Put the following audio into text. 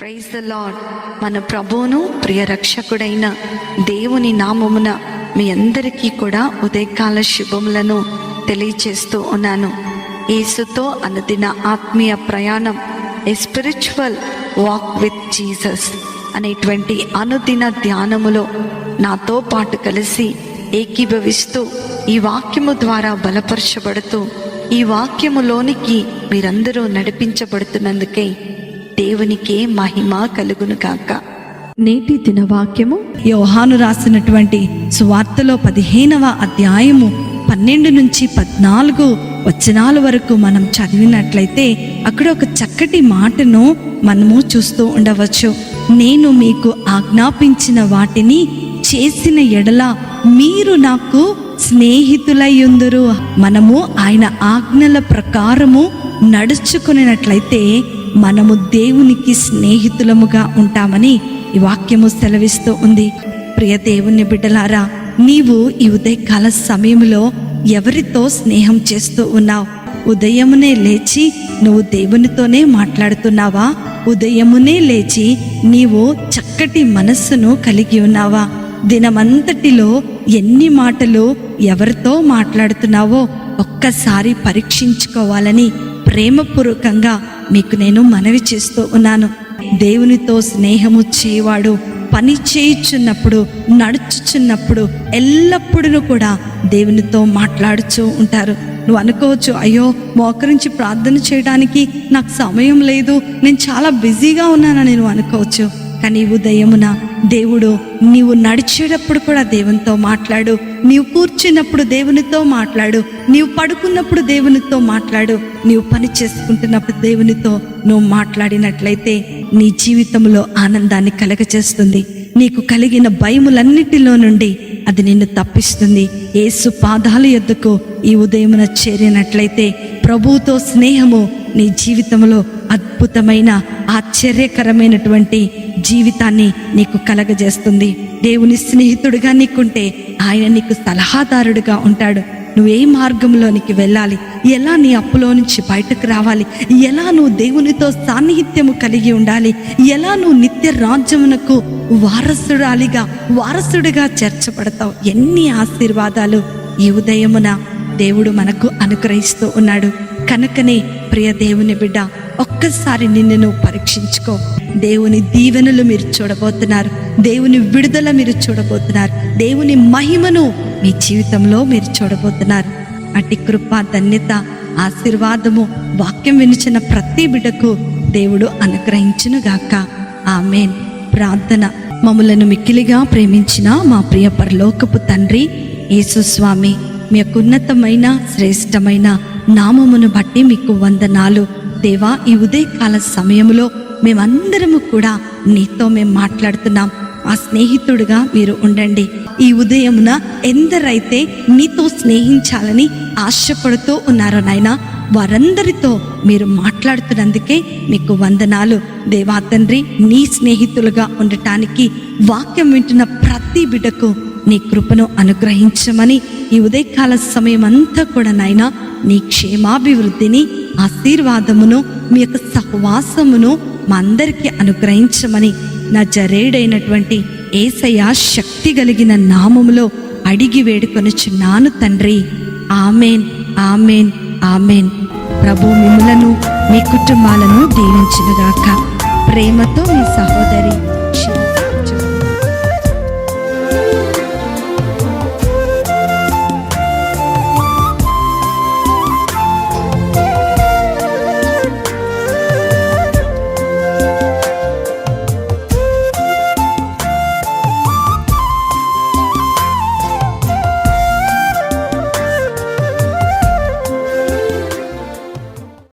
Praise the lord మన ప్రభువును ప్రియ రక్షకుడైన దేవుని నామమున మీ అందరికీ కూడా ఉదయకాల శుభములను తెలియచేస్తూ ఉన్నాను. యేసుతో అనుదిన ఆత్మీయ ప్రయాణం a spiritual walk with Jesus అనేటువంటి అనుదిన ధ్యానములో నాతో పాటు కలిసి ఏకీభవిస్తూ ఈ వాక్యము ద్వారా బలపరచబడుతూ ఈ వాక్యములోనికి మీరందరూ నడిపించబడుతున్నందుకే దేవునికే మహిమ కలుగును కాక నేటి దిన వాక్యము యోహాను రాసినటువంటి సువార్తలో పదిహేనవ అధ్యాయము పన్నెండు నుంచి పద్నాలుగు వచనాల వరకు మనం చదివినట్లయితే అక్కడ ఒక చక్కటి మాటను మనము చూస్తూ ఉండవచ్చు. నేను మీకు ఆజ్ఞాపించిన వాటిని చేసిన ఎడల మీరు నాకు స్నేహితులయ్యుందురు. మనము ఆయన ఆజ్ఞల ప్రకారము నడుచుకునేటట్లయితే మనము దేవునికి స్నేహితులముగా ఉంటామని ఈ వాక్యము సెలవిస్తూ ఉంది. ప్రియ దేవుని బిడ్డలారా నీవు ఈ ఉదయకాల సమయంలో ఎవరితో స్నేహం చేస్తూ ఉన్నావు? ఉదయమునే లేచి నువ్వు దేవునితోనే మాట్లాడుతున్నావా? ఉదయమునే లేచి నీవు చక్కటి మనస్సును కలిగి ఉన్నావా? దినమంతటిలో ఎన్ని మాటలు ఎవరితో మాట్లాడుతున్నావో ఒక్కసారి పరీక్షించుకోవాలని ప్రేమపూర్వకంగా మీకు నేను మనవి చేస్తూ ఉన్నాను. దేవునితో స్నేహము చేయవాడు పని చేయుచున్నప్పుడు నడుచుచున్నప్పుడు ఎల్లప్పుడూ కూడా దేవునితో మాట్లాడుచూ ఉంటారు. నువ్వు అనుకోవచ్చు అయ్యో మోకరించి ప్రార్థన చేయడానికి నాకు సమయం లేదు. నేను చాలా బిజీగా ఉన్నానని నువ్వు అనుకోవచ్చు. కానీ ఉదయమున దేవుడు నీవు నడిచేటప్పుడు కూడా దేవునితో మాట్లాడు. నీవు కూర్చున్నప్పుడు దేవునితో మాట్లాడు. నీవు పడుకున్నప్పుడు దేవునితో మాట్లాడు. నీవు పని చేసుకుంటున్నప్పుడు దేవునితో నువ్వు మాట్లాడినట్లయితే నీ జీవితంలో ఆనందాన్ని కలగచేస్తుంది. నీకు కలిగిన భయములన్నిటిలో నుండి అది నిన్ను తప్పిస్తుంది. ఏసు పాదాల ఎద్దుకు ఈ ఉదయమున చేరినట్లయితే ప్రభువుతో స్నేహము నీ జీవితంలో అద్భుతమైన ఆశ్చర్యకరమైనటువంటి జీవితాన్ని నీకు కలగజేస్తుంది. దేవుని స్నేహితుడిగా నీకుంటే ఆయన నీకు సలహాదారుడిగా ఉంటాడు. నువ్వు ఏ మార్గంలోనికి వెళ్ళాలి? ఎలా నీ అప్పులో నుంచి బయటకు రావాలి? ఎలా నువ్వు దేవునితో సాన్నిహిత్యము కలిగి ఉండాలి? ఎలా నువ్వు నిత్య రాజ్యమునకు వారసుడాలిగా వారసుడిగా చేర్చబడతావు? ఎన్ని ఆశీర్వాదాలు ఈ ఉదయమున దేవుడు మనకు అనుగ్రహిస్తూ ఉన్నాడు. కనుకనే ప్రియ దేవుని బిడ్డ ఒక్కసారి నిన్ను నువ్వు పరీక్షించుకో. దేవుని దీవెనలు మీరు చూడబోతున్నారు. దేవుని విడుదల మీరు చూడబోతున్నారు. దేవుని మహిమను మీ జీవితంలో మీరు చూడబోతున్నారు. అటు కృప ధన్యత ఆశీర్వాదము వాక్యం వినిచిన ప్రతి బిడ్డకు దేవుడు అనుగ్రహించునుగాక. ఆమెన్. ప్రార్థన. మమ్మలను మిక్కిలిగా ప్రేమించిన మా ప్రియ పరలోకపు తండ్రి యేసుస్వామి మీ యొక్క ఉన్నతమైన శ్రేష్టమైన నామమును బట్టి మీకు వందనాలు. దేవా ఈ ఉదయకాల సమయంలో మేమందరము కూడా నీతో మేము మాట్లాడుతున్నాం. ఆ స్నేహితుడుగా మీరు ఉండండి. ఈ ఉదయమున ఎందరైతే నీతో స్నేహించాలని ఆశపడుతూ ఉన్నారో నాయన వారందరితో మీరు మాట్లాడుతున్నందుకే మీకు వందనాలు. దేవా తండ్రి నీ స్నేహితులుగా ఉండటానికి వాక్యం వింటున్న ప్రతి బిడ్డకు నీ కృపను అనుగ్రహించమని ఈ ఉదయకాల సమయం అంతా కూడా నాయన నీ క్షేమాభివృద్ధిని ఆశీర్వాదమును మీ యొక్క సహవాసమును మా అందరికీ అనుగ్రహించమని నా జరేడైనటువంటి ఏసయ శక్తి కలిగిన నామములో అడిగి వేడుకొనుచున్నాను తండ్రి. Amen amen amen. ప్రభు మిమ్మలను మీ కుటుంబాలను దీవించినగాక. ప్రేమతో మీ సహోదరి